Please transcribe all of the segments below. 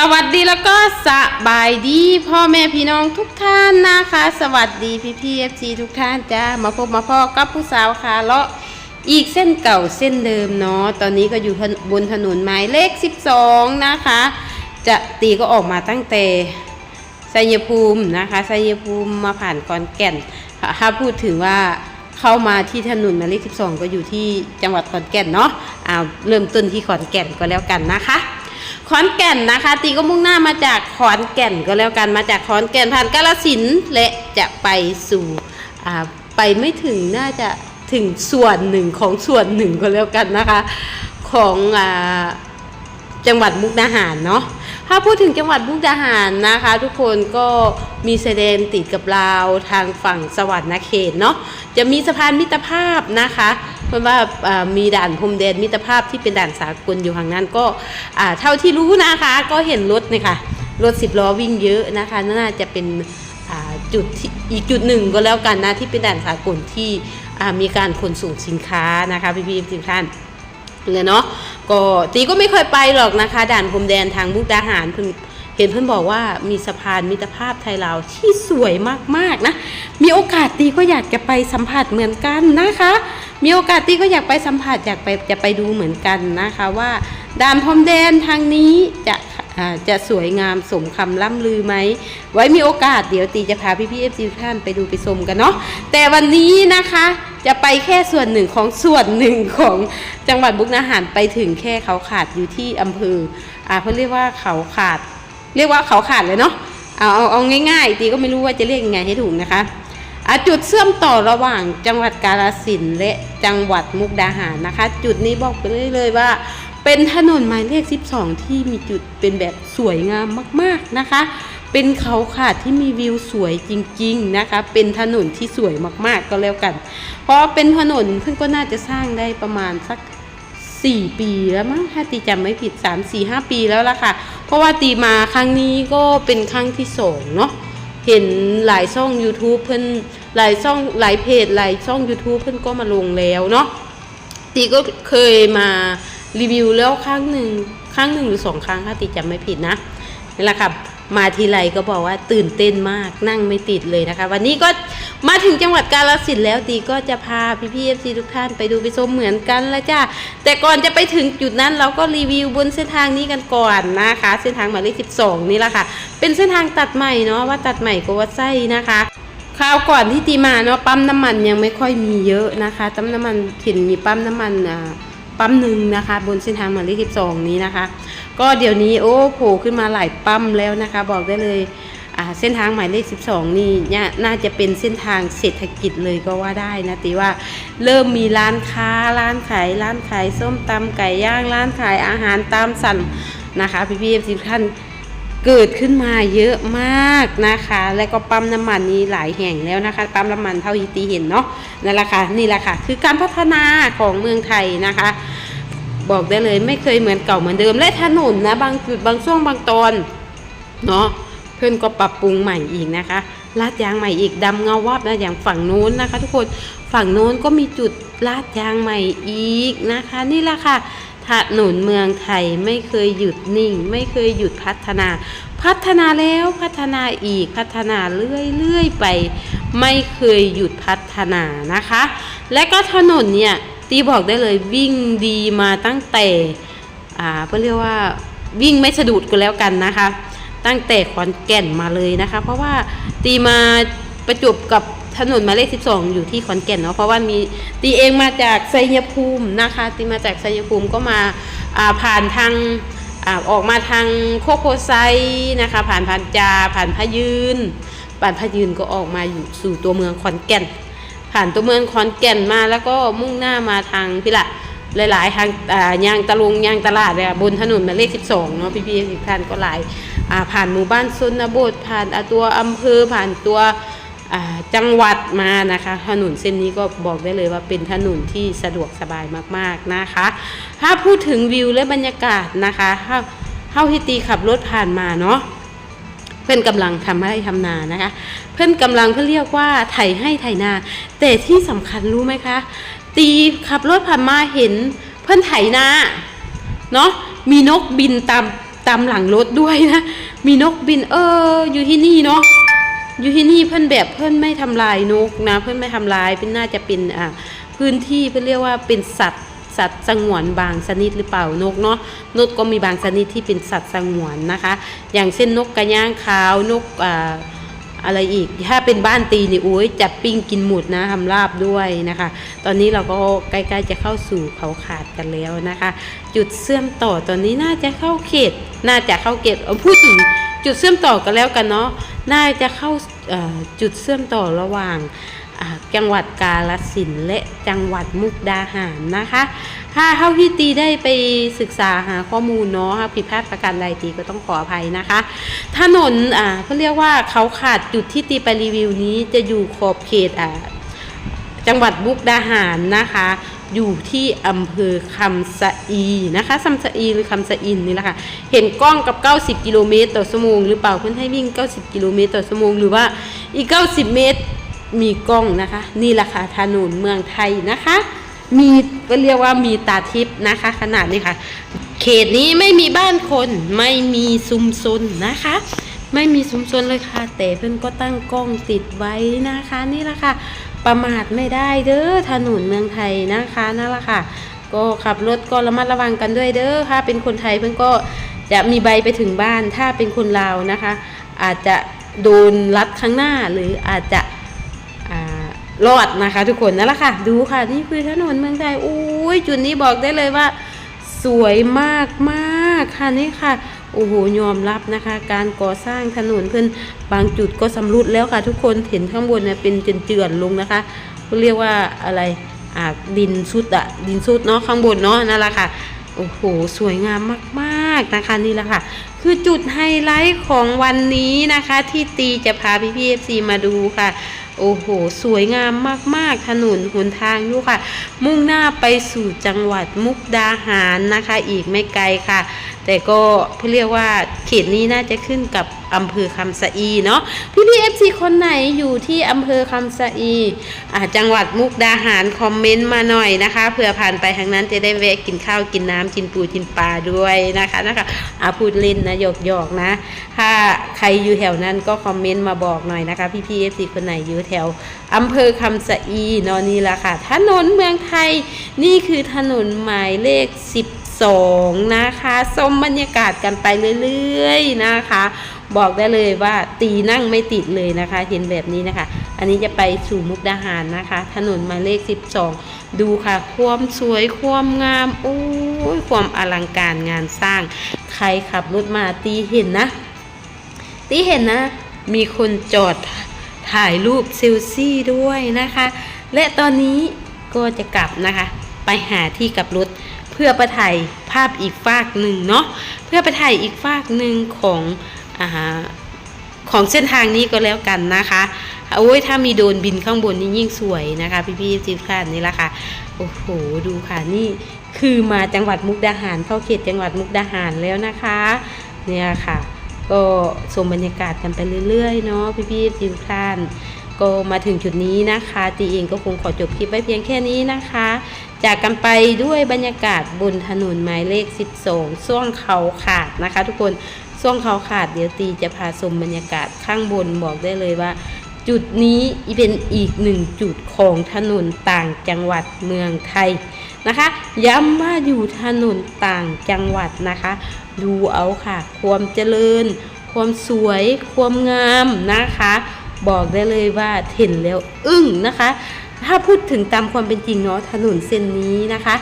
สวัสดีแล้วก็สบายดีพ่อแม่พี่น้องทุกท่านนะคะ สวัสดีพี่พี่เอฟซีทุกท่านจ้ามาพบมาพ่อกับผู้สาวคาเลาะอีกเส้นเก่าเส้นเดิมเนาะตอนนี้ก็อยู่บนถนนหมายเลข 12 นะคะ จะตีก็ออกมาตั้งแต่ชัยภูมินะคะชัยภูมิมาผ่านกอนแก่นถ้าพูดถึงว่าเข้ามาที่ถนนหมายเลข 12 ก็อยู่ที่จังหวัดขอนแก่นเนาะอ่าเริ่มต้นที่ขอนแก่นก็แล้วกันนะคะ ขอนแก่นนะคะ ตีก็มุ่งหน้ามาจากขอนแก่นก็แล้วกันมาจากขอนแก่นผ่านกาฬสินและจะไปสู่อ่าไปไม่ถึงน่าจะถึงส่วนหนึ่งของส่วนหนึ่งก็แล้วกันนะคะ ของอ่าจังหวัดมุกดาหารเนาะถ้าพูดถึงจังหวัดมุกดาหารนะคะ ทุกคนก็มีชายแดนติดกับลาวทางฝั่งสวรรค์นาเขตเนาะจะมีสะพานมิตรภาพนะคะ เพราะว่ามีด่านพรมแดนมิตรภาพที่เป็นด่านสากลอยู่ทางนั้นก็เท่าที่รู้นะคะก็เห็นรถนี่ค่ะรถสิบล้อวิ่งเยอะนะคะน่าจะเป็นจุดที่อีกจุดหนึ่งก็แล้วกันนะที่เป็นด่านสากลที่มีการขนส่งสินค้านะคะพี่พี่ทุกท่านเลยเนาะก็ตีก็ไม่เคยไปหรอกนะคะ ด่านพรมแดนทางมุกดาหารเพิ่น เห็นเพื่อนบอกว่ามีสะพานมิตรภาพไทยลาวที่สวยมากๆนะ มีโอกาสตีก็อยากจะไปสัมผัสเหมือนกันนะคะ มีโอกาสตีก็อยากไปสัมผัสอยากไปจะไปดูเหมือนกันนะคะว่าด่านพรมแดนทางนี้จะจะสวยงามสมคำล่ำลือไหม ไว้มีโอกาสเดี๋ยวตีจะพาพี่พี่เอฟซีท่านไปดูไปชมกันเนาะแต่วันนี้นะคะจะไปแค่ส่วนหนึ่งของส่วนหนึ่งของจังหวัดบุกนาหารไปถึงแค่เขาขาดอยู่ที่อำเภออ่าเขาเรียกว่าเขาขาด เรียกว่าเขาขาดเลยเนาะเอาเอาเอาง่ายๆตีก็ไม่รู้ว่าจะเรียกยังไงให้ถูกนะคะอะจุดเชื่อมต่อระหว่างจังหวัดกาฬสินธุ์และจังหวัดมุกดาหารนะคะ จุดนี้บอกไปเลยเลยว่า เป็นถนนหมายเลข 12 ที่มีจุดเป็นแบบสวยงามมากๆนะคะ เป็นเขาขาดที่มีวิวสวยจริง ๆนะคะ เป็นถนนที่สวยมากๆก็แล้วกัน เพราะเป็นถนนเพิ่งก็น่าจะสร้างได้ประมาณสัก สี่ปีแล้วมั้งถ้าตีจำไม่ผิดสามสี่ห้าปีแล้วล่ะค่ะ เพราะว่าตีมาครั้งนี้ก็เป็นครั้งที่สองเนาะเห็นหลายช่อง YouTube เพิ่นหลายช่องหลายเพจหลายช่อง YouTube เพิ่นก็มาลงแล้วเนาะตีก็เคยมารีวิวแล้วครั้งหนึ่งครั้งหนึ่งหรือสองครั้งถ้าตีจำไม่ผิดนะนี่แหละค่ะ มาทีไรก็บอกว่าตื่นเต้นมากนั่งไม่ติดเลยนะคะ วันนี้ก็มาถึงจังหวัดกาฬสินธุ์แล้วตีก็จะพาพี่พี่เอฟซีทุกท่านไปดูไปชมเหมือนกันล้วจ้าแต่ก่อนจะไปถึงจุดนั้นเราก็รีวิวบนเส้นทางนี้กันก่อนนะคะ เส้นทางหมายเลข12 นี่แหละค่ะ เป็นเส้นทางตัดใหม่เนาะว่าตัดใหม่ก็ว่าไส้นะคะคราวก่อนที่ตีมาเนาะปั๊มน้ำมันยังไม่ค่อยมีเยอะนะคะปั๊มน้ำมันถิ่นมีปั๊มน้ำมันอ่าปั๊มหนึ่งนะคะ บนเส้นทางหมายเลข12 นี้นะคะ ก็เดี๋ยวนี้โอ้โผล่ขึ้นมาหลายปั๊มแล้วนะคะ บอกได้เลยเส้นทางหมายเลข 12 นี่เนี่ยน่าจะเป็นเส้นทางเศรษฐกิจเลยก็ว่าได้นะตีว่าเริ่มมีร้านค้าร้านขายร้านขายส้มตำไก่ย่างร้านขายอาหารตามสั่งนะคะพี่พี่ทุกท่านเกิดขึ้นมาเยอะมากนะคะ แล้วก็ปั๊มน้ำมันนี้หลายแห่งแล้วนะคะปั๊มน้ำมันเท่าที่ตีเห็นเนาะนั่นแหละค่ะนี่แหละค่ะคือการพัฒนาของเมืองไทยนะคะ บอกได้เลยไม่เคยเหมือนเก่าเหมือนเดิม และถนนนะ บางจุดบางช่วงบางตอนเนาะเพื่อนก็ปรับปรุงใหม่อีกนะคะลาดยางใหม่อีกดำเงาวับนะอย่างฝั่งโน้นนะคะ ทุกคนฝั่งโน้นก็มีจุดลาดยางใหม่อีกนะคะ นี่แหละค่ะถนนเมืองไทยไม่เคยหยุดนิ่ง ไม่เคยหยุดพัฒนา พัฒนาแล้วพัฒนาอีกพัฒนาเรื่อยๆไป ไม่เคยหยุดพัฒนานะคะ และก็ถนนเนี่ย ตีบอกได้เลยวิ่งดีมาตั้งแต่อ่าเพื่อเรียกว่าวิ่งไม่สะดุดก็แล้วกันนะคะ ตั้งแต่ขอนแก่นมาเลยนะคะ เพราะว่าตีมาประจบกับถนนหมายเลข 12 อยู่ที่ขอนแก่นเนาะเพราะว่ามีตีเองมาจากไซยภูมินะคะ ตีมาจากไซยภูมิก็มาอ่าผ่านทางอ่าออกมาทางโคโคไซนะคะ ผ่านพันจา ผ่านพะยืนผ่านพะยืนก็ออกมาอยู่สู่ตัวเมืองขอนแก่น ผ่านตัวเมืองขอนแก่นมาแล้วก็มุ่งหน้ามาทางพี่ละหลาย ๆ ทางยางตะลุงยางตลาดเนี่ยบนถนนหมายเลข 12 เนาะพี่ๆทุกท่านก็หลายผ่านหมู่บ้านชนบทผ่านตัวอำเภอผ่านตัวจังหวัดมานะคะ ถนนเส้นนี้ก็บอกได้เลยว่าเป็นถนนที่สะดวกสบายมากๆนะคะ ถ้าพูดถึงวิวและบรรยากาศนะคะเท่าเท่าที่ตีขับรถผ่านมาเนาะ เพื่อนกำลังทำไร่ทำนานะคะ เพื่อนกำลังเพื่อเรียกว่าไถให้ไถนา แต่ที่สำคัญรู้ไหมคะ ตีขับรถผ่านมาเห็นเพื่อนไถนาเนาะมีนกบินตามตามหลังรถด้วยนะ มีนกบิน เออ อยู่ที่นี่เนาะอยู่ที่นี่เพื่อนแบบเพื่อนไม่ทำลายนกนะ เพื่อนไม่ทำลายเป็นน่าจะเป็นอ่าพื้นที่เพื่อนเรียกว่าเป็นสัตว์ สัตว์สงวนบางชนิดหรือเปล่านกเนาะนกก็มีบางชนิดที่เป็นสัตว์สงวนนะคะ อย่างเช่นนกกระย่างขาวนกอ่าอะไรอีก ถ้าเป็นบ้านตีนี่โอ้ยจับปิ้งกินหมดนะทำลาบด้วยนะคะ ตอนนี้เราก็ใกล้ๆจะเข้าสู่เขาขาดกันแล้วนะคะ จุดเชื่อมต่อตอนนี้น่าจะเข้าเขต น่าจะเข้าเขตเอาพูดถึงจุดเชื่อมต่อกันแล้วกันเนาะ น่าจะเข้าจุดเชื่อมต่อระหว่าง จังหวัดกาฬสินและจังหวัดมุกดาหารนะคะ ถ้าเท่าที่ตีได้ไปศึกษาหาข้อมูลเนาะผิดพลาดประการใดตีก็ต้องขออภัยนะคะ ถนนอ่าเขาเรียกว่าเขาขาดจุดที่ตีไปรีวิวนี้จะอยู่ขอบเขตอ่าจังหวัดบุกดาหารนะคะอยู่ที่อำเภอคำสะอีนะคะคำสะอีหรือคำสะอินนี่แหละค่ะเห็นกล้องกับ 90 กิโลเมตรต่อชั่วโมงหรือเปล่าเพื่อนให้วิ่ง 90 กิโลเมตรต่อชั่วโมงหรือว่าอีก 90 เมตร มีกล้องนะคะ นี่แหละค่ะถนนเมืองไทยนะคะ มีก็เรียกว่ามีตาทิพย์นะคะ ขนาดนี้ค่ะ เขตนี้ไม่มีบ้านคนไม่มีซุมซนนะคะไม่มีซุมซนเลยค่ะ แต่เพื่อนก็ตั้งกล้องติดไว้นะคะ นี่แหละค่ะ ประมาทไม่ได้เด้อถนนเมืองไทยนะคะนั่นแหละค่ะ ก็ขับรถก็ระมัดระวังกันด้วยเด้อค่ะ เป็นคนไทยเพื่อนก็จะมีใบไปถึงบ้านถ้าเป็นคนลาวนะคะ อาจจะโดนรัดข้างหน้าหรืออาจจะ รอดนะคะ ทุกคนนั่นแหละค่ะ ดูค่ะนี่คือถนนเมืองไทยโอ้ยจุดนี้บอกได้เลยว่า สวยมากมากค่ะนี่ค่ะโอ้โหยอมรับนะคะ การก่อสร้างถนนเพื่อนบางจุดก็สำรุดแล้วค่ะ ทุกคนเห็นข้างบนเนี่ยเป็นเจือนๆลงนะคะเขาเรียกว่าอะไรอ่าดินสุดอะดินสุดเนาะข้างบนเนาะนั่นแหละค่ะโอ้โห สวยงามมากๆนะคะนี่แหละค่ะ คือจุดไฮไลท์ของวันนี้นะคะ ที่ตีจะพาพี่พีเอฟซีมาดูค่ะ โอ้โห สวยงามมากๆ ถนนหนทางดูค่ะ มุ่งหน้าไปสู่จังหวัดมุกดาหารนะคะ อีกไม่ไกลค่ะ แต่ก็เรียกว่าเขตนี้น่าจะขึ้นกับอำเภอคำสะอีเนาะพี่พีเอฟซีคนไหนอยู่ที่อำเภอคำสะอีอ่าจังหวัดมุกดาหารคอมเมนต์มาหน่อยนะคะเผื่อผ่านไปทางนั้นจะได้แวะกินข้าวกินน้ำกินปูกินปลาด้วยนะคะนะคะอาพูดเล่นนะหยอกหยอกนะ ถ้าใครอยู่แถวนั้นก็คอมเมนต์มาบอกหน่อยนะคะพี่พีเอฟซีคนไหนอยู่แถวอำเภอคำสะอีเนอะนี่ละค่ะถนนเมืองไทยนี่คือถนนหมายเลข12นะคะชมบรรยากาศกันไปเรื่อยๆนะคะ บอกได้เลยว่าตีนั่งไม่ติดเลยนะคะ เห็นแบบนี้นะคะ อันนี้จะไปสู่มุกดาหารนะคะ ถนนหมายเลข 12 ดูค่ะ ความสวยความงามโอ้ยความอลังการงานสร้าง ใครขับรถมาตีเห็นนะ ตีเห็นนะ มีคนจอดถ่ายรูปเซลฟี่ด้วยนะคะ และตอนนี้ก็จะกลับนะคะ ไปหาที่กลับรถเพื่อไปถ่ายภาพอีกฝากหนึ่งเนาะเพื่อไปถ่ายอีกฝากหนึ่งของ ของเส้นทางนี้ก็แล้วกันนะคะโอ้ยถ้ามีโดรนบินข้างบนนี่ยิ่งสวยนะคะ พี่ๆจิฟานนี่ละค่ะโอ้โหดูค่ะนี่คือมาจังหวัดมุกดาหารเข้าเขตจังหวัดมุกดาหารแล้วนะคะ เนี่ยค่ะ ก็ชมบรรยากาศกันไปเรื่อยๆเนาะพี่ๆจิฟานก็มาถึงจุดนี้นะคะตีเองก็คงขอจบคลิปไว้เพียงแค่นี้นะคะ จากกันไปด้วยบรรยากาศบนถนนหมายเลข 12 ช่วงเขาขาดนะคะ ทุกคน ช่วงเขาขาดเดี๋ยวตีจะพาชมบรรยากาศข้างบนบอกได้เลยว่า จุดนี้เป็นอีกหนึ่งจุดของถนนต่างจังหวัดเมืองไทยนะคะ ย้ำว่าอยู่ถนนต่างจังหวัดนะคะ ดูเอาค่ะ ความเจริญ ความสวย ความงามนะคะ บอกได้เลยว่าเห็นแล้วอึ้งนะคะ ถ้าพูดถึงตามความเป็นจริงเนาะถนนเส้นนี้นะคะ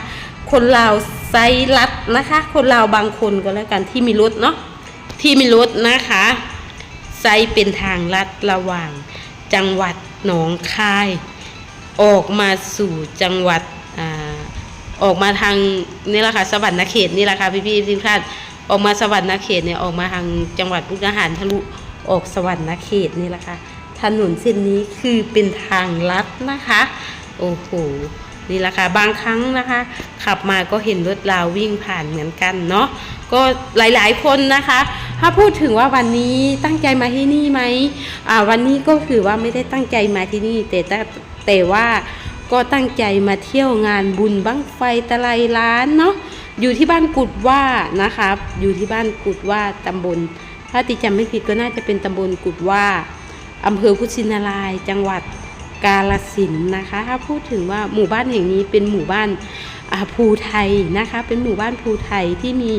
คนลาวไซรัดนะคะ คนลาวบางคนก็แล้วกันที่มีรถเนาะ ที่มีรถนะคะไซเป็นทางลัดระหว่าง จังหวัดหนองคาย ออกมาสู่จังหวัดอออกมาทางนี่แหละค่ะสวรรค์เขตนี่แหละค่ะพี่พี่ๆทุกท่านออกมาสวรรค์เขตเนี่ยออกมาทางจังหวัดมุกดาหารทะลุออกสวรรค์เขตนี่แหละค่ะถนนเส้นนี้คือเป็นทางลัดนะคะโอ้โหนี่แหละค่ะบางครั้งนะคะ ขับมาก็เห็นรถราววิ่งผ่านเหมือนกันเนาะก็หลายๆคนนะคะ ถ้าพูดถึงว่าวันนี้ตั้งใจมาที่นี่ไหมอ่าวันนี้ก็คือว่าไม่ได้ตั้งใจมาที่นี่แต่แต่แต่ว่าก็ตั้งใจมาเที่ยวงานบุญบั้งไฟตะไลล้านเนาะอยู่ที่บ้านกุดว่านะคะอยู่ที่บ้านกุดว่าตำบล ถ้าติจำไม่ผิดก็น่าจะเป็นตำบลกุดว่าอำเภอพุชินารายจังหวัด กาลสินนะคะ ถ้าพูดถึงว่าหมู่บ้านแห่งนี้เป็นหมู่บ้านภูไทยนะคะ เป็นหมู่บ้านภูไทยที่มี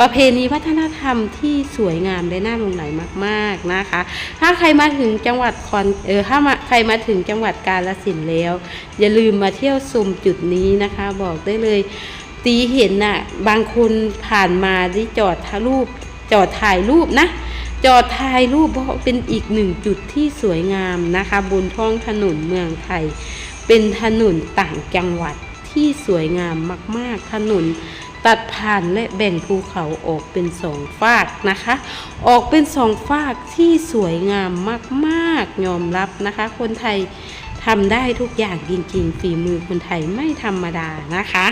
ประเพณีวัฒนธรรมที่สวยงามและน่าหลงไหลมากๆนะคะ ถ้าใครมาถึงจังหวัดคอนเออถ้ามาใครมาถึงจังหวัดกาลสินแล้ว อย่าลืมมาเที่ยวชมจุดนี้นะคะ บอกได้เลยตีเห็นน่ะบางคนผ่านมาได้จอดถ่ายรูปจอดถ่ายรูปนะ จอดถ่ายรูปเพราะเป็นอีกหนึ่งจุดที่สวยงามนะคะ บนท้องถนนเมืองไทย เป็นถนนต่างจังหวัดที่สวยงามมาก ๆ ถนนตัดผ่านและแบ่งภูเขาออกเป็นสองฝากนะคะ ออกเป็นสองฝากที่สวยงามมากๆ ยอมรับนะคะ คนไทยทำได้ทุกอย่างจริงๆ ฝีมือคนไทยไม่ธรรมดานะคะ